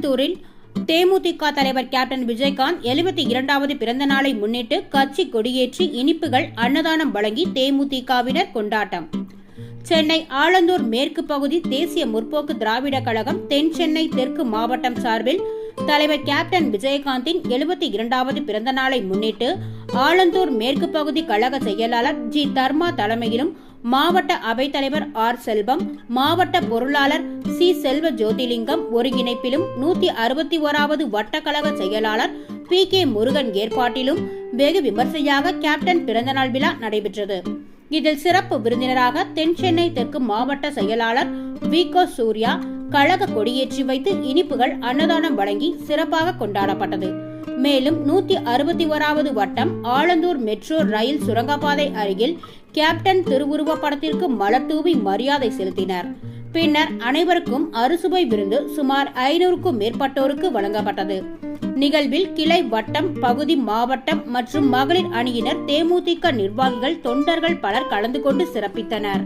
கோயம்புத்தூரில் தேமுதிக தலைவர் கேப்டன் விஜயகாந்த் எழுபத்தி இரண்டாவது பிறந்த நாளை முன்னிட்டு கட்சி கொடியேற்றி இனிப்புகள் அன்னதானம் வழங்கி தேமுதிகவினர் கொண்டாட்டம். சென்னை ஆலந்தூர் மேற்கு பகுதி தேசிய முற்போக்கு திராவிட கழகம் தென் சென்னை தெற்கு மாவட்டம் சார்பில் தலைவர் கேப்டன் விஜயகாந்தின் எழுபத்தி இரண்டாவது பிறந்த நாளை முன்னிட்டு ஆலந்தூர் மேற்கு பகுதி கழக செயலாளர் ஜி தர்மா தலைமையிலும் மாவட்ட அவைத்தலைவர் ஆர் செல்வம் மாவட்ட பொருளாளர் சி. செல்வ ஜோதிலிங்கம் ஒருங்கிணைப்பிலும் நூத்தி அறுபத்தி ஓராவது வட்டக்கழக செயலாளர் பி. கே. முருகன் ஏற்பாட்டிலும் வெகு விமர்சையாக கேப்டன் பிறந்தநாள் விழா நடைபெற்றது. இதில் சிறப்பு விருந்தினராக தென் சென்னை தெற்கு மாவட்ட செயலாளர் விகோ சூர்யா கழக கொடியேற்றி வைத்து இனிப்புகள் அன்னதானம் வழங்கி சிறப்பாக கொண்டாடப்பட்டது. மேலும் நூத்தி அறுபத்தி ஓராவது வட்டம் ஆலந்தூர் மெட்ரோ ரயில் சுரங்கப்பாதை அருகில் கேப்டன் திருவுருவ படத்திற்கு மலர் தூவி மரியாதை செலுத்தினர். பின்னர் அனைவருக்கும் அறுசுவை விருந்து சுமார் ஐநூறுக்கும் மேற்பட்டோருக்கு வழங்கப்பட்டது. நிகழ்வில் கிளை வட்டம் பகுதி மாவட்டம் மற்றும் மகளிர் அணியினர் தேமுதிக நிர்வாகிகள் தொண்டர்கள் பலர் கலந்து கொண்டு சிறப்பித்தனர்.